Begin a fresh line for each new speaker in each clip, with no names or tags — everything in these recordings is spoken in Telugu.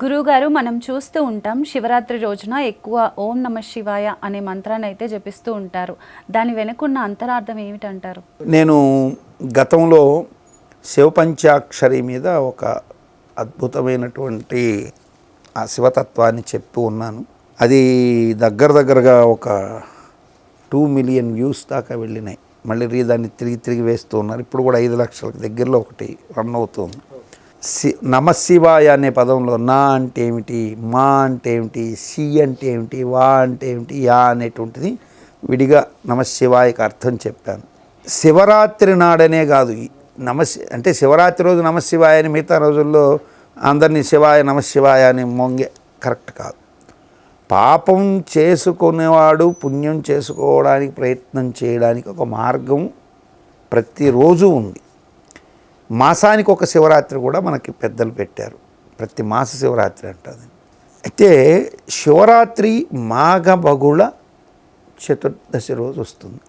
గురువుగారు మనం చూస్తూ ఉంటాం శివరాత్రి రోజున ఎక్కువ ఓం నమ శివాయ అనే మంత్రాన్ని అయితే జపిస్తూ ఉంటారు. దాని వెనుకున్న అంతరార్థం ఏమిటంటారు?
నేను గతంలో శివపంచాక్షరి మీద ఒక అద్భుతమైనటువంటి ఆ శివతత్వాన్ని చెప్తూ ఉన్నాను. అది దగ్గర దగ్గరగా ఒక టూ మిలియన్ వ్యూస్ దాకా వెళ్ళినాయి. మళ్ళీ రీ దాన్ని తిరిగి తిరిగి వేస్తూ ఉన్నారు. ఇప్పుడు కూడా ఐదు లక్షలకు దగ్గరలో ఒకటి రన్ అవుతుంది సి నమశివాయ అనే పదంలో నా అంటే ఏమిటి మా అంటే ఏమిటి సి అంటే ఏమిటి వా అంటే ఏమిటి యా అనేటువంటిది విడిగా నమశివాయకి అర్థం చెప్పాను. శివరాత్రి నాడనే కాదు ఈ నమశి అంటే శివరాత్రి రోజు నమశివాయ అని మిగతా రోజుల్లో అందరినీ శివాయ నమశివాయ అని మొంగే కరెక్ట్ కాదు. పాపం చేసుకునేవాడు పుణ్యం చేసుకోవడానికి ప్రయత్నం చేయడానికి ఒక మార్గం ప్రతిరోజు ఉంది. మాసానికి ఒక శివరాత్రి కూడా మనకి పెద్దలు పెట్టారు. ప్రతి మాస శివరాత్రి అంటుంది అయితే శివరాత్రి మాఘబహుళ చతుర్దశి రోజు వస్తుంది.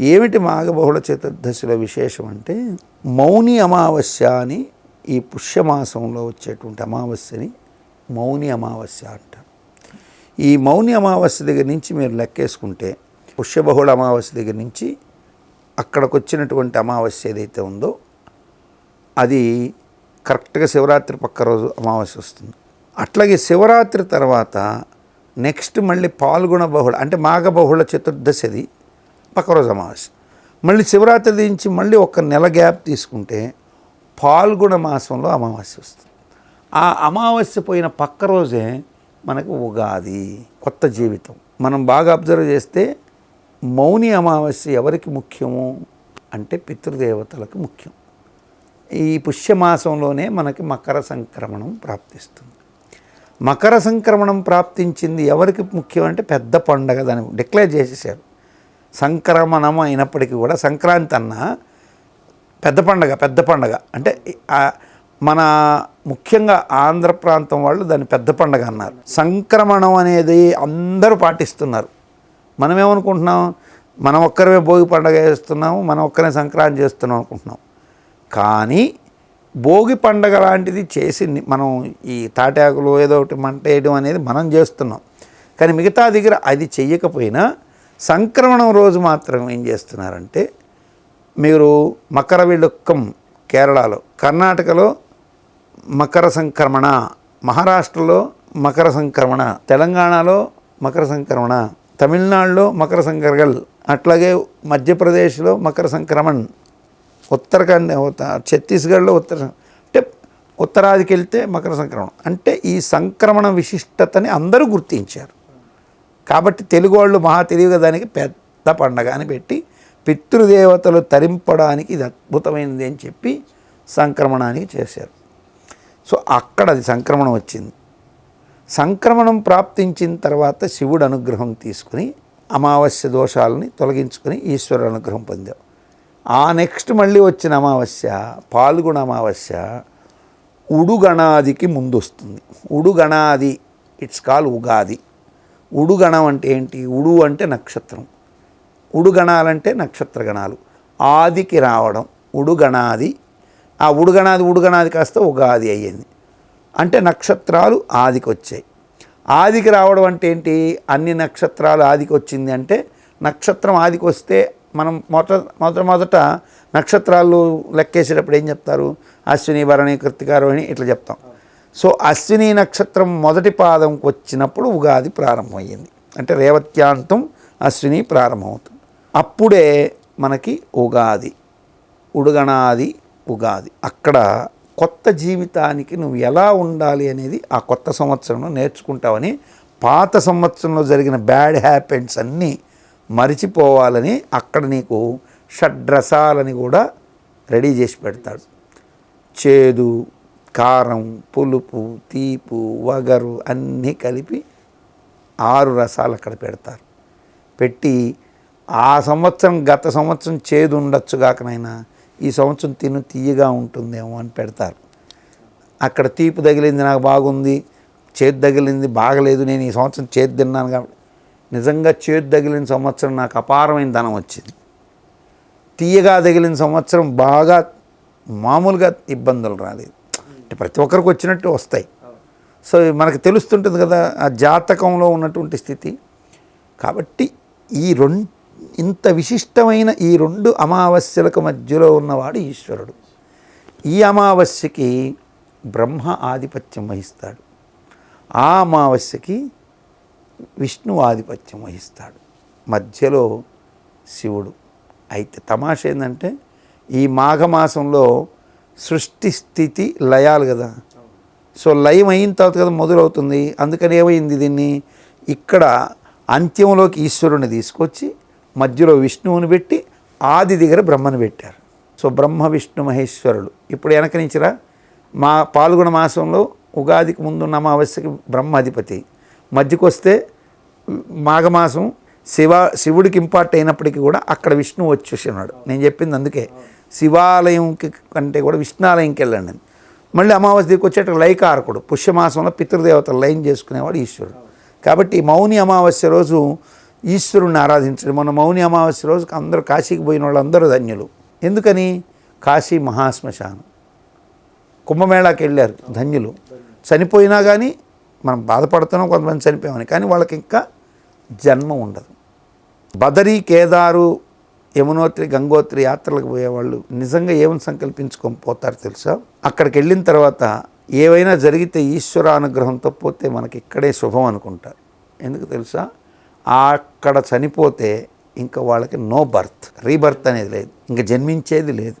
ఏమిటి మాఘబహుళ చతుర్దశిలో విశేషం అంటే మౌని అమావాస్య అని ఈ పుష్యమాసంలో వచ్చేటువంటి అమావాస్యని మౌని అమావాస్య అంటారు. ఈ మౌని అమావాస్య దగ్గర నుంచి మీరు లెక్కేసుకుంటే పుష్యబహుళ అమావాస్య దగ్గర నుంచి అక్కడికి వచ్చినటువంటి అమావాస్య ఏదైతే ఉందో అది కరెక్ట్గా శివరాత్రి పక్క రోజు అమావాస్య వస్తుంది. అట్లాగే శివరాత్రి తర్వాత నెక్స్ట్ మళ్ళీ పాల్గొన బహుళ అంటే మాఘ బహుళ చతుర్దశి అది పక్క రోజు అమావాస్య. మళ్ళీ శివరాత్రి నుంచి మళ్ళీ ఒక నెల గ్యాప్ తీసుకుంటే పాల్గొన మాసంలో అమావాస్య వస్తుంది. ఆ అమావాస్య పోయిన పక్క రోజే మనకు ఉగాది కొత్త జీవితం. మనం బాగా అబ్జర్వ్ చేస్తే మౌని అమావాస్య ఎవరికి ముఖ్యము అంటే పితృదేవతలకు ముఖ్యం. ఈ పుష్యమాసంలోనే మనకి మకర సంక్రమణం ప్రాప్తిస్తుంది. మకర సంక్రమణం ప్రాప్తించింది ఎవరికి ముఖ్యం అంటే పెద్ద పండగ దాన్ని డిక్లేర్ చేసేసారు. సంక్రమణం అయినప్పటికీ కూడా సంక్రాంతి అన్న పెద్ద పండగ పెద్ద పండగ. అంటే మన ముఖ్యంగా ఆంధ్ర ప్రాంతం వాళ్ళు దాన్ని పెద్ద పండగ అన్నారు. సంక్రమణం అనేది అందరూ పాటిస్తున్నారు. మనమేమనుకుంటున్నాం? మనం ఒక్కరమే భోగి పండగ చేస్తున్నాము మనం ఒక్కరే సంక్రాంతి చేస్తున్నాం అనుకుంటున్నాం. కానీ భోగి పండగ లాంటిది చేసి మనం ఈ తాటాకులు ఏదో ఒకటి మంట వేయడం అనేది మనం చేస్తున్నాం. కానీ మిగతా దగ్గర అది చెయ్యకపోయినా సంక్రమణం రోజు మాత్రం ఏం చేస్తున్నారంటే మీరు మకర విళుక్కం కేరళలో కర్ణాటకలో మకర సంక్రమణ మహారాష్ట్రలో మకర సంక్రమణ తెలంగాణలో మకర సంక్రమణ తమిళనాడులో మకర సంక్రగల్ అట్లాగే మధ్యప్రదేశ్లో మకర సంక్రమణ్ ఉత్తరాఖండ్ ఛత్తీస్గఢ్లో ఉత్తర అంటే ఉత్తరాదికి వెళ్తే మకర సంక్రమణం. అంటే ఈ సంక్రమణ విశిష్టతని అందరూ గుర్తించారు. కాబట్టి తెలుగు వాళ్ళు మహా తెలివిగా దానికి పెద్ద పండగ అని పెట్టి పితృదేవతలు తరింపడానికి ఇది అద్భుతమైనది అని చెప్పి సంక్రమణానికి చేశారు. సో అక్కడ అది సంక్రమణం వచ్చింది. సంక్రమణం ప్రాప్తించిన తర్వాత శివుడు అనుగ్రహం తీసుకుని అమావాస్య దోషాలని తొలగించుకొని ఈశ్వరుడు అనుగ్రహం పొందాం. ఆ నెక్స్ట్ మళ్ళీ వచ్చిన అమావాస్య పాల్గొన అమావాస్య ఉడుగణాదికి ముందు వస్తుంది ఉడుగణాది ఇట్స్ కాల్ ఉగాది. ఉడుగణం అంటే ఏంటి? ఉడు అంటే నక్షత్రం. ఉడుగణాలంటే నక్షత్ర గణాలు ఆదికి రావడం ఉడుగణాది. ఆ ఉడుగణాది ఉడుగణాది కాస్త ఉగాది అయ్యింది. అంటే నక్షత్రాలు ఆదికి వచ్చాయి ఆదికి రావడం అంటే ఏంటి? అన్ని నక్షత్రాలు ఆదికి వచ్చింది అంటే నక్షత్రం ఆదికి వస్తే మనం మొదట మొదట మొదట నక్షత్రాలు లెక్కేసేటప్పుడు ఏం చెప్తారు? అశ్విని భరణి కృతిక రోహిణి ఇట్లా చెప్తాం. సో అశ్విని నక్షత్రం మొదటి పాదంకి వచ్చినప్పుడు ఉగాది ప్రారంభమయ్యింది. అంటే రేవత్యాంతం అశ్విని ప్రారంభమవుతుంది. అప్పుడే మనకి ఉగాది ఉడుగణాది ఉగాది. అక్కడ కొత్త జీవితానికి నువ్వు ఎలా ఉండాలి అనేది ఆ కొత్త సంవత్సరంలో నేర్చుకుంటావని పాత సంవత్సరంలో జరిగిన బ్యాడ్ హ్యాపెంట్స్ అన్నీ మరిచిపోవాలని అక్కడ నీకు షడ్రసాలని కూడా రెడీ చేసి పెడతాడు. చేదు కారం పులుపు తీపు వగరు అన్నీ కలిపి ఆరు రసాలు అక్కడ పెడతారు. పెట్టి ఆ సంవత్సరం గత సంవత్సరం చేదు ఉండొచ్చు కాకనైనా ఈ సంవత్సరం తిను తీయగా ఉంటుందేమో అని పెడతారు. అక్కడ తీపి తగిలింది నాకు బాగుంది చేతి తగిలింది బాగలేదు నేను ఈ సంవత్సరం చేతి తిన్నాను కాబట్టి నిజంగా చేతి తగిలిన సంవత్సరం నాకు అపారమైన ధనం వచ్చింది. తీయగా తగిలిన సంవత్సరం బాగా మామూలుగా ఇబ్బందులు రాలేదు. అంటే ప్రతి ఒక్కరికి వచ్చినట్టు వస్తాయి. సో మనకు తెలుస్తుంటుంది కదా ఆ జాతకంలో ఉన్నటువంటి స్థితి. కాబట్టి ఈ రెండు ఇంత విశిష్టమైన ఈ రెండు అమావాస్యలకు మధ్యలో ఉన్నవాడు ఈశ్వరుడు. ఈ అమావాస్యకి బ్రహ్మ ఆధిపత్యం వహిస్తాడు. ఆ అమావాస్యకి విష్ణు ఆధిపత్యం వహిస్తాడు. మధ్యలో శివుడు. అయితే తమాష ఏంటంటే ఈ మాఘమాసంలో సృష్టి స్థితి లయాలు కదా. సో లయం అయిన తర్వాత కదా మొదలవుతుంది. అందుకని ఏమైంది దీన్ని? ఇక్కడ అంత్యంలోకి ఈశ్వరుని తీసుకొచ్చి మధ్యలో విష్ణువుని పెట్టి ఆది దగ్గర బ్రహ్మను పెట్టారు. సో బ్రహ్మ విష్ణు మహేశ్వరుడు. ఇప్పుడు వెనక నుంచిరా మా పాల్గొన మాసంలో ఉగాదికి ముందున్న అమావాస్యకి బ్రహ్మాధిపతి. మధ్యకొస్తే మాఘమాసం శివ శివుడికి ఇంపార్ట్ అయినప్పటికీ కూడా అక్కడ విష్ణువు వచ్చేసినాడు. నేను చెప్పింది అందుకే. శివాలయంకి కంటే కూడా విష్ణాలయంకి వెళ్ళండి అని మళ్ళీ అమావాస్య దిక్కు వచ్చేట లైకారకుడు పుష్యమాసంలో పితృదేవతలు లైన్ చేసుకునేవాడు ఈశ్వరుడు. కాబట్టి మౌని అమావాస్య రోజు ఈశ్వరుణ్ణి ఆరాధించడం. మన మౌని అమావాస్య రోజుకి అందరూ కాశీకి పోయిన వాళ్ళందరూ ధన్యులు. ఎందుకని? కాశీ మహాశ్మశానం. కుంభమేళాకి వెళ్ళారు ధన్యులు. చనిపోయినా కానీ మనం బాధపడుతున్నాం కొంతమంది చనిపోయామని. కానీ వాళ్ళకి ఇంకా జన్మ ఉండదు. బదరీ కేదారు యమునోత్రి గంగోత్రి యాత్రలకు పోయేవాళ్ళు నిజంగా ఏమని సంకల్పించుకొని పోతారు తెలుసా? అక్కడికి వెళ్ళిన తర్వాత ఏవైనా జరిగితే ఈశ్వర అనుగ్రహంతో పోతే మనకి ఇక్కడే శుభం అనుకుంటారు. ఎందుకు తెలుసా? అక్కడ చనిపోతే ఇంకా వాళ్ళకి నో బర్త్ రీబర్త్ అనేది లేదు. ఇంకా జన్మించేది లేదు.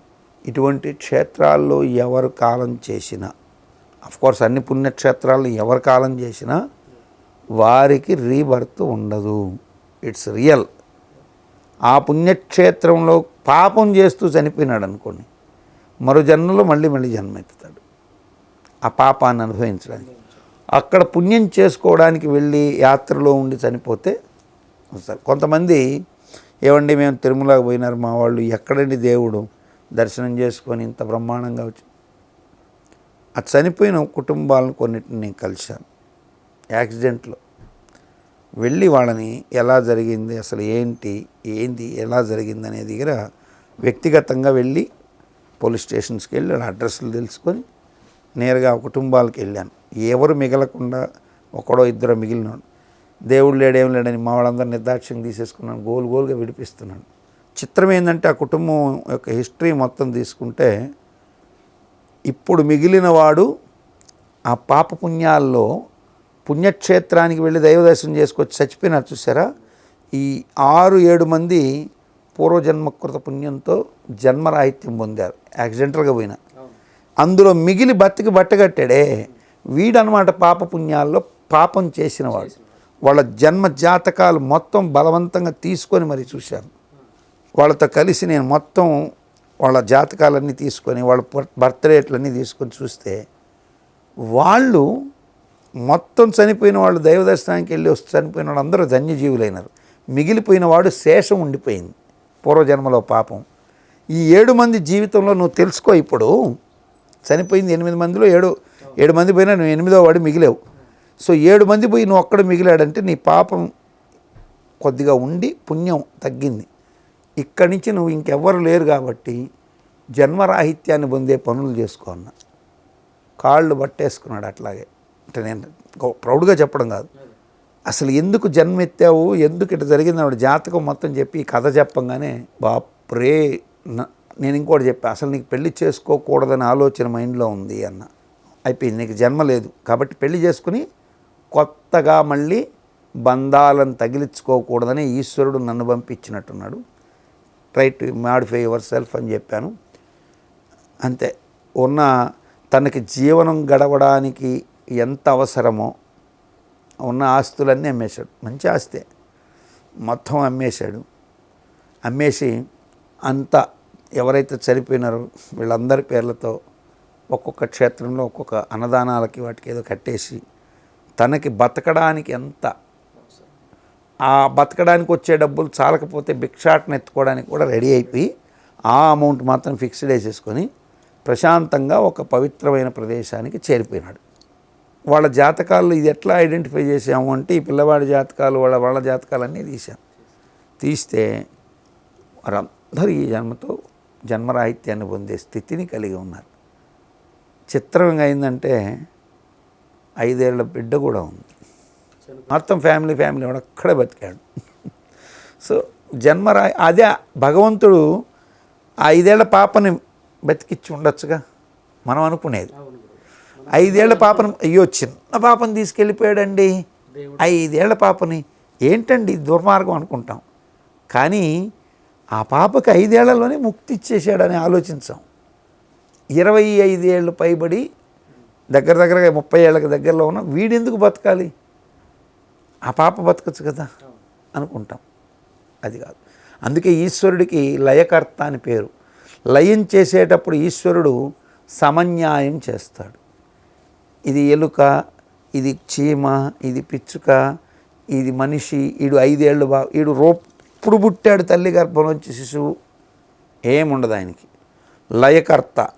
ఇటువంటి క్షేత్రాల్లో ఎవరు కాలం చేసినా కోర్స్ అన్ని పుణ్యక్షేత్రాల్లో ఎవరు కాలం చేసినా వారికి రీబర్త్ ఉండదు. ఇట్స్ రియల్ ఆ పుణ్యక్షేత్రంలో పాపం చేస్తూ చనిపోయినాడు అనుకోండి మరో జన్మలో మళ్ళీ మళ్ళీ జన్మెత్తుతాడు. ఆ పాపాన్ని అనుభవించడానికి. అక్కడ పుణ్యం చేసుకోవడానికి వెళ్ళి యాత్రలో ఉండి చనిపోతే వస్తారు. కొంతమంది ఏమండి మేము తిరుమలకు పోయినారు మా వాళ్ళు ఎక్కడండి దేవుడు? దర్శనం చేసుకొని ఇంత బ్రహ్మాండంగా వచ్చి ఆ చనిపోయిన కుటుంబాలను కొన్నిటిని నేను కలిశాను. యాక్సిడెంట్లో వెళ్ళి వాళ్ళని ఎలా జరిగింది అసలు ఏంటి ఏంది ఎలా జరిగింది అనే దగ్గర వ్యక్తిగతంగా వెళ్ళి పోలీస్ స్టేషన్స్కి వెళ్ళి వాళ్ళ అడ్రస్లు తెలుసుకొని నేరుగా ఆ కుటుంబాలకు వెళ్ళాను. ఎవరు మిగలకుండా ఒకడో ఇద్దరు మిగిలినాడు. దేవుడు లేడేం లేడని మా వాళ్ళందరూ నిర్దాక్ష్యం తీసేసుకున్నాను. గోలు గోలుగా విడిపిస్తున్నాను. చిత్రం ఏంటంటే ఆ కుటుంబం యొక్క హిస్టరీ మొత్తం తీసుకుంటే ఇప్పుడు మిగిలిన వాడు ఆ పాప పుణ్యాల్లో పుణ్యక్షేత్రానికి వెళ్ళి దైవదర్శనం చేసుకొచ్చి చచ్చిపోయినారు చూసారా? ఈ ఆరు ఏడు మంది పూర్వజన్మకృత పుణ్యంతో జన్మరాహిత్యం పొందారు. యాక్సిడెంటల్గా పోయిన. అందులో మిగిలి బతికి బట్టగట్టాడే వీడనమాట పాప పుణ్యాల్లో పాపం చేసినవాడు. వాళ్ళ జన్మ జాతకాలు మొత్తం బలవంతంగా తీసుకొని మరి చూశాను వాళ్ళతో కలిసి నేను మొత్తం వాళ్ళ జాతకాలన్నీ తీసుకొని వాళ్ళ బర్త్డేట్లన్నీ తీసుకొని చూస్తే వాళ్ళు మొత్తం చనిపోయిన వాళ్ళు దైవ దర్శనానికి వెళ్ళి వస్తే చనిపోయిన వాళ్ళు అందరూ ధన్యజీవులైనారు. మిగిలిపోయిన వాడు శేషం ఉండిపోయింది. పూర్వజన్మలో పాపం. ఈ ఏడు మంది జీవితంలో నువ్వు తెలుసుకో ఇప్పుడు. చనిపోయింది ఎనిమిది మందిలో ఏడు ఏడు మంది పోయినా నువ్వు ఎనిమిదో వాడు మిగిలేవు. సో ఏడు మంది పోయి నువ్వు ఒక్కడ మిగిలాడంటే నీ పాపం కొద్దిగా ఉండి పుణ్యం తగ్గింది. ఇక్కడి నుంచి నువ్వు ఇంకెవ్వరు లేరు కాబట్టి జన్మరాహిత్యాన్ని పొందే పనులు చేసుకో అన్న. కాళ్ళు పట్టేసుకున్నాడు అట్లాగే. అంటే నేను ప్రౌడ్గా చెప్పడం కాదు. అసలు ఎందుకు జన్మెత్తావు? ఎందుకు ఇట్లా జరిగింది? ఆవిడ జాతకం మొత్తం చెప్పి ఈ కథ చెప్పంగానే బాప్రే న- నేను ఇంకోటి చెప్పా అసలు నీకు పెళ్ళి చేసుకోకూడదని ఆలోచన మైండ్లో ఉంది అన్న. అయిపోయింది. నీకు జన్మ లేదు. కాబట్టి పెళ్ళి చేసుకుని కొత్తగా మళ్ళీ బంధాలను తగిలించుకోకూడదని ఈశ్వరుడు నన్ను పంపించినట్టున్నాడు. Try to modify yourself అని చెప్పాను. అంతే. ఉన్న తనకి జీవనం గడవడానికి ఎంత అవసరమో ఉన్న ఆస్తులన్నీ అమ్మేశాడు. మంచి ఆస్తే. మొత్తం అమ్మేశాడు. అమ్మేసి అంత ఎవరైతే చనిపోయినారో వీళ్ళందరి పేర్లతో ఒక్కొక్క క్షేత్రంలో ఒక్కొక్క అన్నదానాలకి వాటికి ఏదో కట్టేసి తనకి బతకడానికి ఎంత ఆ బతకడానికి వచ్చే డబ్బులు చాలకపోతే భిక్షాటన ఎత్తుకోవడానికి కూడా రెడీ అయిపోయి ఆ అమౌంట్ మాత్రం ఫిక్స్డ్ వేసేసుకొని ప్రశాంతంగా ఒక పవిత్రమైన ప్రదేశానికి చేరిపోయినాడు. వాళ్ళ జాతకాలు ఇది ఎట్లా ఐడెంటిఫై చేసాము అంటే ఈ పిల్లవాడి జాతకాలు వాళ్ళ వాళ్ళ జాతకాలన్నీ తీసాం తీస్తే వారందరూ ఈ జన్మతో జన్మరాహిత్యాన్ని పొందే స్థితిని కలిగి ఉన్నారు. చిత్రంగా అయిందంటే ఐదేళ్ళ బిడ్డ కూడా ఉంది. మొత్తం ఫ్యామిలీ ఫ్యామిలీ వాడు అక్కడే బతికాడు. సో జన్మరా అదే భగవంతుడు ఐదేళ్ళ పాపని బతికిచ్చి ఉండొచ్చుగా? మనం అనుకునేది. ఐదేళ్ళ పాపను అయ్యో చిన్న పాపని తీసుకెళ్ళిపోయాడండి. ఐదేళ్ళ పాపని. ఏంటండి దుర్మార్గం అనుకుంటాం. కానీ ఆ పాపకి ఐదేళ్ళలోనే ముక్తి ఇచ్చేసాడని ఆలోచించాం. ఇరవై ఐదేళ్ళు పైబడి దగ్గర దగ్గరగా ముప్పై ఏళ్ళకి దగ్గరలో ఉన్న వీడెందుకు బతకాలి? ఆ పాప బతకచ్చు కదా అనుకుంటాం. అది కాదు. అందుకే ఈశ్వరుడికి లయకర్త అని పేరు. లయం చేసేటప్పుడు ఈశ్వరుడు సమన్యాయం చేస్తాడు. ఇది ఎలుక ఇది చీమ ఇది పిచ్చుక ఇది మనిషి ఈడు ఐదేళ్ళు బా ఈడు రోప్పుడు పుట్టాడు తల్లి గర్భంలోంచి శిశువు. ఏముండదు ఆయనకి. లయకర్త.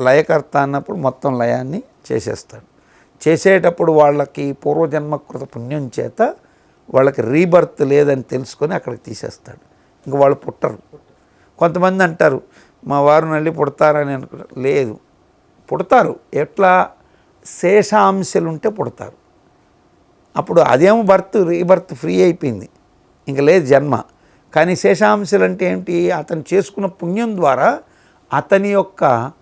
లయకర్త అన్నప్పుడు మొత్తం లయాన్ని చేసేస్తాడు. చేసేటప్పుడు వాళ్ళకి పూర్వజన్మకృత పుణ్యం చేత వాళ్ళకి రీబర్త్ లేదని తెలుసుకొని అక్కడికి తీసేస్తాడు. ఇంక వాళ్ళు పుట్టరు. కొంతమంది అంటారు మా వారు నల్లి పుడతారని అనుకుంటారు లేదు. పుడతారు. ఎట్లా? శేషాంశలు ఉంటే పుడతారు. అప్పుడు అదేమో బర్త్ రీబర్త్ ఫ్రీ అయిపోయింది. ఇంక లేదు జన్మ. కానీ శేషాంశలు అంటే ఏంటి? అతను చేసుకున్న పుణ్యం ద్వారా అతని యొక్క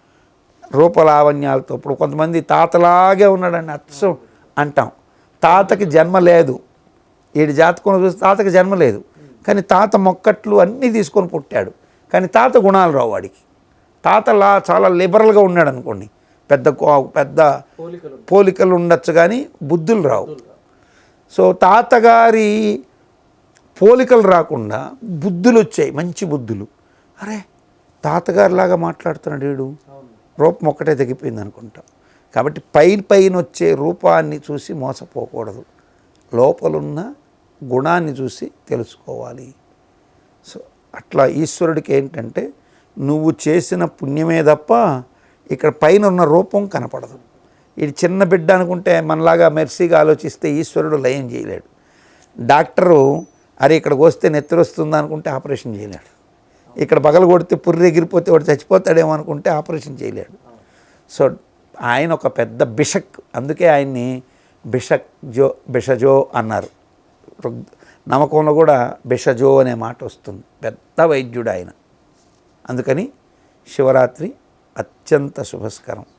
రూపలావణ్యాలతో ఇప్పుడు కొంతమంది తాతలాగే ఉన్నాడని అచ్చం అంటాం. తాతకి జన్మ లేదు. ఏడు జాతకం చూస్తే తాతకి జన్మ లేదు. కానీ తాత మొక్కట్లు అన్నీ తీసుకొని పుట్టాడు. కానీ తాత గుణాలు రావు వాడికి. తాతలా చాలా లిబరల్గా ఉన్నాడు అనుకోండి పెద్ద కో- పెద్ద పోలికలు. ఉండొచ్చు కానీ బుద్ధులు రావు. సో తాతగారి పోలికలు రాకుండా బుద్ధులు వచ్చాయి మంచి బుద్ధులు. అరే తాతగారిలాగా మాట్లాడుతున్నాడు వీడు. రూపం ఒక్కటే తగ్గిపోయింది అనుకుంటాం. కాబట్టి పైన పైన వచ్చే రూపాన్ని చూసి మోసపోకూడదు. లోపలున్న గుణాన్ని చూసి తెలుసుకోవాలి. సో అట్లా ఈశ్వరుడికి ఏంటంటే నువ్వు చేసిన పుణ్యమే తప్ప ఇక్కడ పైన ఉన్న రూపం కనపడదు. ఇది చిన్న బిడ్డ అనుకుంటే మనలాగా మెర్సీగా ఆలోచిస్తే ఈశ్వరుడు లయం చేయలేడు. డాక్టరు అరే ఇక్కడికి వస్తే నెత్తిరి వస్తుంది అనుకుంటే ఆపరేషన్ చేయలేడు. ఇక్కడ పగలు కొడితే పుర్రి ఎగిరిపోతే వాడు చచ్చిపోతాడేమో అనుకుంటే ఆపరేషన్ చేయలేడు. సో ఆయన ఒక పెద్ద బిషక్. అందుకే ఆయన్ని బిషక్ జో బిషజో అన్నారు. నమ్మకంలో కూడా బిషజో అనే మాట వస్తుంది. పెద్ద వైద్యుడు ఆయన. అందుకని శివరాత్రి అత్యంత శుభస్కరం.